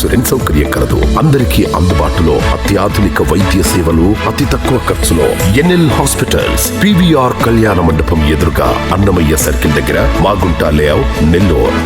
Insurance సౌకర్యం కలదు. అందరికీ అందుబాటులో అత్యాధునిక వైద్య సేవలు అతి తక్కువ ఖర్చులో ఎన్ఎల్ హాస్పిటల్స్ పివిఆర్ కళ్యాణ మండపం ఎదురుగా అన్నమయ్య సర్కిల్ దగ్గర Magunta layout Nellore.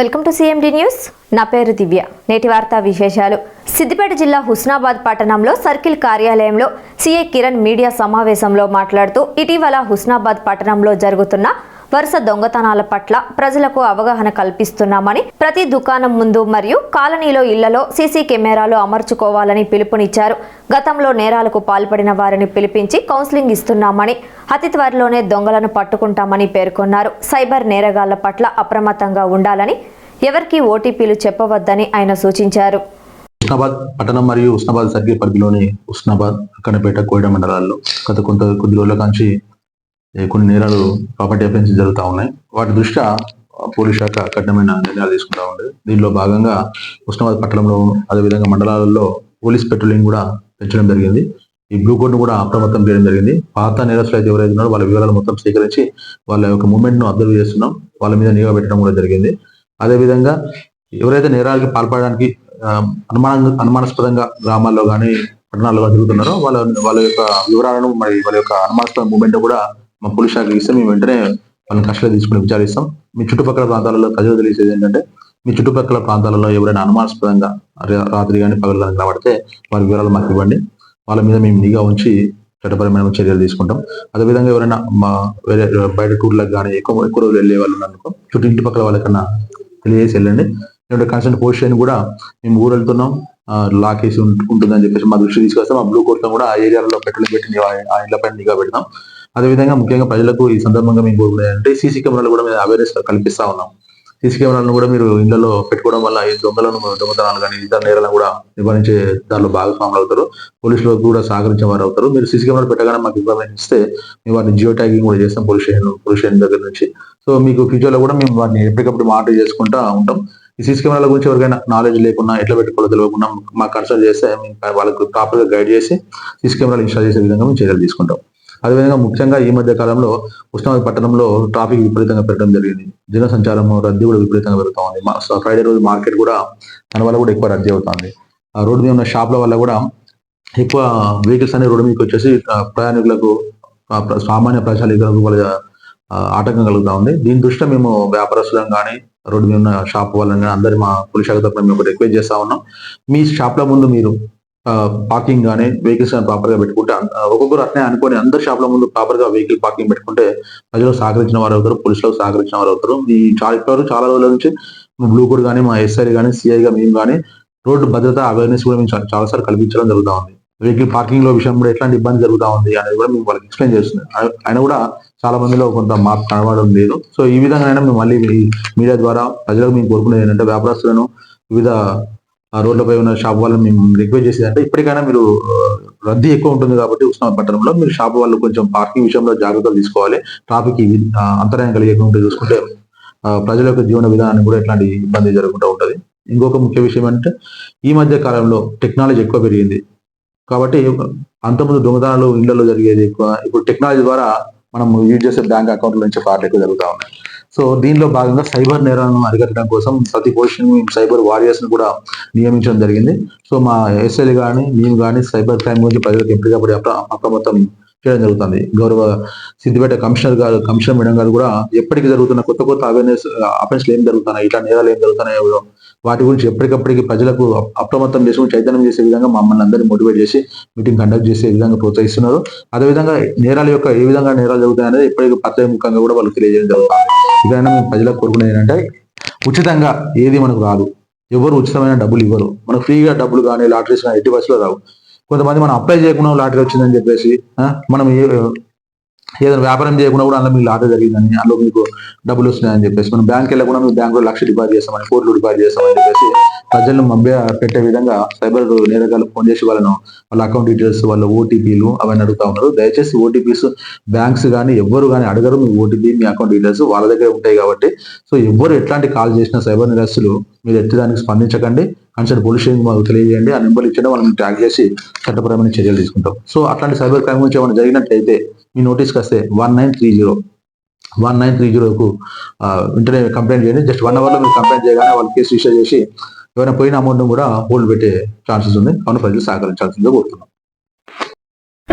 Welcome to CMD news. నా పేరు దివ్య. నేటి వార్తా విశేషాలు. సిద్దిపేట జిల్లా హుస్నాబాద్ పట్టణంలో సర్కిల్ కార్యాలయంలో సీఏ కిరణ్ మీడియా సమావేశంలో మాట్లాడుతూ ఇటీవల హుస్నాబాద్ పట్టణంలో జరుగుతున్న వరుస దొంగతనాల పట్ల ప్రజలకు అవగాహన కల్పిస్తున్నామని ప్రతి దుకాణం ముందు మరియు కాలనీలో ఇళ్ళలో సీసీ కెమెరాలు అమర్చుకోవాలని పిలుపునిచ్చారు. గతంలో నేరాలకు పాల్పడిన వారిని పిలిపించి కౌన్సిలింగ్ ఇస్తున్నామని అతి త్వరలోనే దొంగలను పట్టుకుంటామని పేర్కొన్నారు. సైబర్ నేరగాళ్ళ పట్ల అప్రమత్తంగా ఉండాలని ఎవరికీ ఓటీపీలు చెప్పవద్దని ఆయన సూచించారు. ఉస్నాబాద్ పట్టణం మరియు ఉస్నాబాద్ సర్గే పరిధిలోని ఉస్నాబాద్ అక్కనపేట కోయడ మండలాల్లో గత కొంత కొద్ది రోజుల కాంచి కొన్ని నేరాలు ప్రాపర్టీ అఫెన్స్ జరుగుతూ ఉన్నాయి. వాటి దృష్ట్యా పోలీస్ శాఖ కఠినమైన నిర్ణయాలు తీసుకుంటా ఉండేది దీనిలో భాగంగా ఉస్నాబాద్ పట్టణంలో అదేవిధంగా మండలాలలో పోలీస్ పెట్రోలింగ్ కూడా పెంచడం జరిగింది. ఈ బ్లూ కోడ్ కూడా అప్రమత్తం చేయడం జరిగింది. పాత నేరస్తులు అయితే ఎవరైతే ఉన్నారో వాళ్ళ వివరాలు మొత్తం సేకరించి వాళ్ళ యొక్క మూమెంట్ను అబ్జర్వ్ చేస్తున్నాం. వాళ్ళ మీద నిఘా పెట్టడం కూడా జరిగింది. అదేవిధంగా ఎవరైతే నేరాలకి పాల్పడడానికి అనుమాన అనుమానాస్పదంగా గ్రామాల్లో కానీ పట్టణాల్లో కానీ తిరుగుతున్నారో వాళ్ళ వాళ్ళ యొక్క వివరాలను మరి వాళ్ళ యొక్క అనుమానాస్పద మూమెంట్ కూడా మా పోలీస్ శాఖకి ఇస్తే మేము వెంటనే వాళ్ళని కష్టంలో తీసుకుని విచారిస్తాం. మీ చుట్టుపక్కల ప్రాంతాలలో ప్రజలు తెలిసేది ఏంటంటే మీ చుట్టుపక్కల ప్రాంతాలలో ఎవరైనా అనుమానాస్పదంగా రాత్రి కానీ పగలు కానీ కనబడితే వారి వివరాలు మాకు ఇవ్వండి. వాళ్ళ మీద మేము నిఘా ఉంచి చట్టపరమైన చర్యలు తీసుకుంటాం. అదేవిధంగా ఎవరైనా మా వేరే బయట టూర్లకు కానీ ఎక్కువ ఎక్కువ రోజులు వెళ్ళే వాళ్ళు అనుకో చుట్టూ ఇంటి పక్కల వాళ్ళకన్నా తెలియజేసి వెళ్ళండి. లేదంటే కన్సల్ట్ పొజిషన్ కూడా మేము ఊరు వెళ్తున్నాం. లాక్ వేసి ఉంటుందని చెప్పేసి మా దృష్టి తీసుకొస్తాం. మా బ్లూ కోర్ట్ కూడా ఆ ఏరియాలో పెట్రోల్ పెట్టి ఆ ఇళ్ళ పైన నిఘా పెడతాం. అదేవిధంగా ముఖ్యంగా ప్రజలకు ఈ సందర్భంగా మేము కోరుకునేది అంటే సీసీ కెమెరాలు కూడా మేము అవేర్నెస్ కల్పిస్తా ఉన్నాం. సీసీ కెమెరాలను కూడా మీరు ఇళ్ళలో పెట్టుకోవడం వల్ల ఈ దొంగలను దొంగతనాలు కానీ ఇతర నేరాలను కూడా నివారించే దానిలో భాగస్వాములు అవుతారు. పోలీసులకు కూడా సహకరించే వారు అవుతారు. మీరు సీసీ కెమెరాలు పెట్టగానే మాకు ఇన్ఫర్మేషన్ ఇస్తే మేము వారిని జియో ట్యాగింగ్ కూడా చేస్తాం పోలీస్ స్టేషన్ పోలీస్ స్టేషన్ దగ్గర నుంచి. సో మీకు ఫ్యూచర్లో కూడా మేము వాటిని ఎప్పటికప్పుడు మానిటర్ చేసుకుంటా ఉంటాం. ఈ సీసీ కెమెరాల గురించి ఎవరికైనా నాలెడ్జ్ లేకుండా ఎట్లా పెట్టుకోవాలో తెలియకుండా మాకు కన్సల్ట్ చేస్తే మేము వాళ్ళకు ప్రాపర్గా గైడ్ చేసి సీసీ కెమెరాలు ఇన్స్టాల్ చేసే విధంగా మేము చర్యలు తీసుకుంటాం. అదేవిధంగా ముఖ్యంగా ఈ మధ్య కాలంలో ఉస్మానాబాద్ పట్టణంలో ట్రాఫిక్ విపరీతంగా పెరగడం జరిగింది. జన సంచారం రద్దీ కూడా విపరీతంగా పెరుగుతా ఉంది. మా- ఫ్రైడే రోజు మార్కెట్ కూడా దాని వల్ల కూడా ఎక్కువ రద్దీ అవుతుంది. ఆ రోడ్డు మీద ఉన్న షాప్ల వల్ల కూడా ఎక్కువ వెహికల్స్ అనే రోడ్డు మీదకి వచ్చేసి ప్రయాణికులకు సామాన్య ప్రజానికులకు వాళ్ళ ఆటంకం కలుగుతా ఉంది. దీని దృష్ట్యా మేము వ్యాపారస్తులను కానీ రోడ్డు మీద ఉన్న షాప్ వాళ్ళని కానీ అందరి మా పోలీస్ శాఖ తరఫున మేము రిక్వెస్ట్ చేస్తా ఉన్నాం. మీ షాప్ల ముందు మీరు పార్కింగ్ కానీ వెహికల్స్ కానీ ప్రాపర్గా పెట్టుకుంటే ఒక్కొక్కరు అట్నే అనుకొని అందరి షాప్ల ముందు ప్రాపర్గా వెహికల్ పార్కింగ్ పెట్టుకుంటే ప్రజలు సహకరించిన వారు అవుతారు పోలీసులకు సహకరించిన వారు అవుతారు. ఈ చాలా చాలా రోజుల నుంచి బ్లూ కోడ్ కానీ మా ఎస్ఐ కానీ సిఐ గా మేము కానీ రోడ్డు భద్రత అవేర్నెస్ కూడా మేము చాలా సార్లు కల్పించడం జరుగుతా ఉంది. వెహికల్ పార్కింగ్లో విషయం కూడా ఎట్లాంటి ఇబ్బంది జరుగుతా ఉంది అనేది కూడా మేము వాళ్ళకి ఎక్స్ప్లెయిన్ చేస్తున్నాం. ఆయన- కూడా చాలా మందిలో కొంత మార్పు కనబడడం లేదు. సో ఈ విధంగా మేము మళ్ళీ మీడియా ద్వారా ప్రజలకు మేము కోరుకునేది ఏంటంటే వ్యాపారస్తులను వివిధ ఆ రోడ్లపై ఉన్న షాప్ వాళ్ళని మేము రిక్వెస్ట్ చేసేది అంటే ఇప్పటికైనా మీరు రద్దీ ఎక్కువ ఉంటుంది కాబట్టి ఉస్మాన్ పట్టణంలో మీరు షాప్ వాళ్ళు కొంచెం పార్కింగ్ విషయంలో జాగ్రత్తలు తీసుకోవాలి. ట్రాఫిక్ అంతరాయం కలిగకుండా చూసుకుంటే ప్రజల యొక్క జీవన విధానానికి కూడా ఎట్లాంటి ఇబ్బంది జరగకుండా ఉంటుంది. ఇంకొక ముఖ్య విషయం అంటే ఈ మధ్య కాలంలో టెక్నాలజీ ఎక్కువ పెరిగింది. కాబట్టి అంతకుముందు దొంగతనాలు ఇళ్ళలో జరిగేది ఎక్కువ. ఇప్పుడు టెక్నాలజీ ద్వారా మనం యూజ్ చేసే బ్యాంక్ అకౌంట్ల నుంచి ఫ్రాడ్ ఎక్కువ జరుగుతూ ఉన్నాయి. సో దీనిలో భాగంగా సైబర్ నేరాలను అరికట్టడం కోసం ప్రతి పొజిషన్ సైబర్ వారియర్స్ను కూడా నియమించడం జరిగింది. సో మా ఎస్ఎల్ కానీ మేము కానీ సైబర్ క్రైమ్ గురించి ప్రజలకు ఎంపిక అప్ర- అప్రమత్తం చేయడం జరుగుతుంది. గౌరవ సిద్దిపేట కమిషనర్ గారు కమిషనర్ మేడం గారు కూడా ఎప్పటికి జరుగుతున్న కొత్త కొత్త అవేర్నెస్ అఫెన్స్లు ఏం జరుగుతున్నాయి ఇట్లా నేరాలు ఏం జరుగుతున్నాయో వాటి గురించి ఎప్పటికప్పటికి ప్రజలకు అప్రమత్తం చేసుకుని చైతన్యం చేసే విధంగా మమ్మల్ని అందరినీ మోటివేట్ చేసి మీటింగ్ కండక్ట్ చేసే విధంగా ప్రోత్సహిస్తున్నారు. అదేవిధంగా నేరాల యొక్క ఏ విధంగా నేరాలు జరుగుతాయి అనేది ఇప్పటికీ పత్రముఖంగా కూడా వాళ్ళకి తెలియజేయడం జరుగుతుంది. ఇదైనా మేము ప్రజలకు కోరుకునేది ఏంటంటే ఉచితంగా ఏది మనకు రాదు. ఎవరు ఉచితమైన డబ్బులు ఇవ్వరు. మనకు ఫ్రీగా డబ్బులు కానీ లాటరీస్ కానీ ఎట్టి బస్సులో రావు. కొంతమంది మనం అప్లై చేయకుండా లాటరీ వచ్చిందని చెప్పేసి మనం ఏ ఏదైనా వ్యాపారం చేయకుండా కూడా అందులో మీకు లాట జరిగిందని అందులో మీకు డబ్బులు వస్తున్నాయని చెప్పేసి మనం బ్యాంక్ వెళ్ళకుండా మీకు బ్యాంకులో లక్ష డిపాజిట్ చేస్తామని కోట్లు డిపాజిట్ చేస్తామని చెప్పేసి ప్రజలను మభ్య పెట్టే విధంగా సైబర్ నేరగాలు ఫోన్ చేసి వాళ్ళను వాళ్ళ అకౌంట్ డీటెయిల్స్ వాళ్ళ ఓటీపీలు అవన్నీ అడుగుతా ఉన్నారు. దయచేసి ఓటీపీస్ బ్యాంక్స్ కానీ ఎవ్వరు కానీ అడగరు. మీ ఓటీపీ మీ అకౌంట్ డీటెయిల్స్ వాళ్ళ దగ్గర ఉంటాయి కాబట్టి. సో ఎవ్వరు ఎట్లాంటి కాల్ చేసిన సైబర్ నిరస్తులు మీరు ఎట్టి దానికి స్పందించకండి. కన్సల్ట్ పోలీస్ స్టేషన్ మాకు తెలియజేయండి. ఆ నెంబర్ ఇచ్చిన వాళ్ళని ట్యాగ్ చేసి చట్టపరమైన చర్యలు తీసుకుంటాం. సో అట్లాంటి సైబర్ క్రైమ్ గురించి ఏమైనా జరిగినట్లయితే మీ నోటీస్కి వస్తే one nine three zero one nine three జీరోకు వెంటనే కంప్లైంట్ చేయండి. జస్ట్ వన్ అవర్లో మీరు కంప్లైంట్ చేయగానే వాళ్ళు కేసు రిజిస్టర్ చేసి ఎవరైనా పోయిన అమౌంట్ కూడా హోల్డ్ పెట్టే ఛాన్సెస్ ఉంది కావున ప్రజలు సహకరించాల్సిందిగా కోరుతున్నాం.